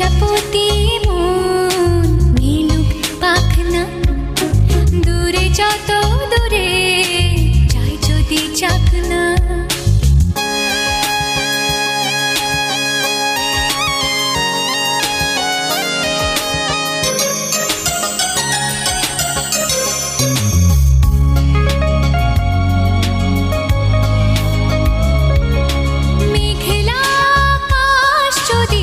চপতি মন নীলুক পাখনা। দূরে যত দূরে যাই যদি চাকনা। মেঘলা আকাশ যদি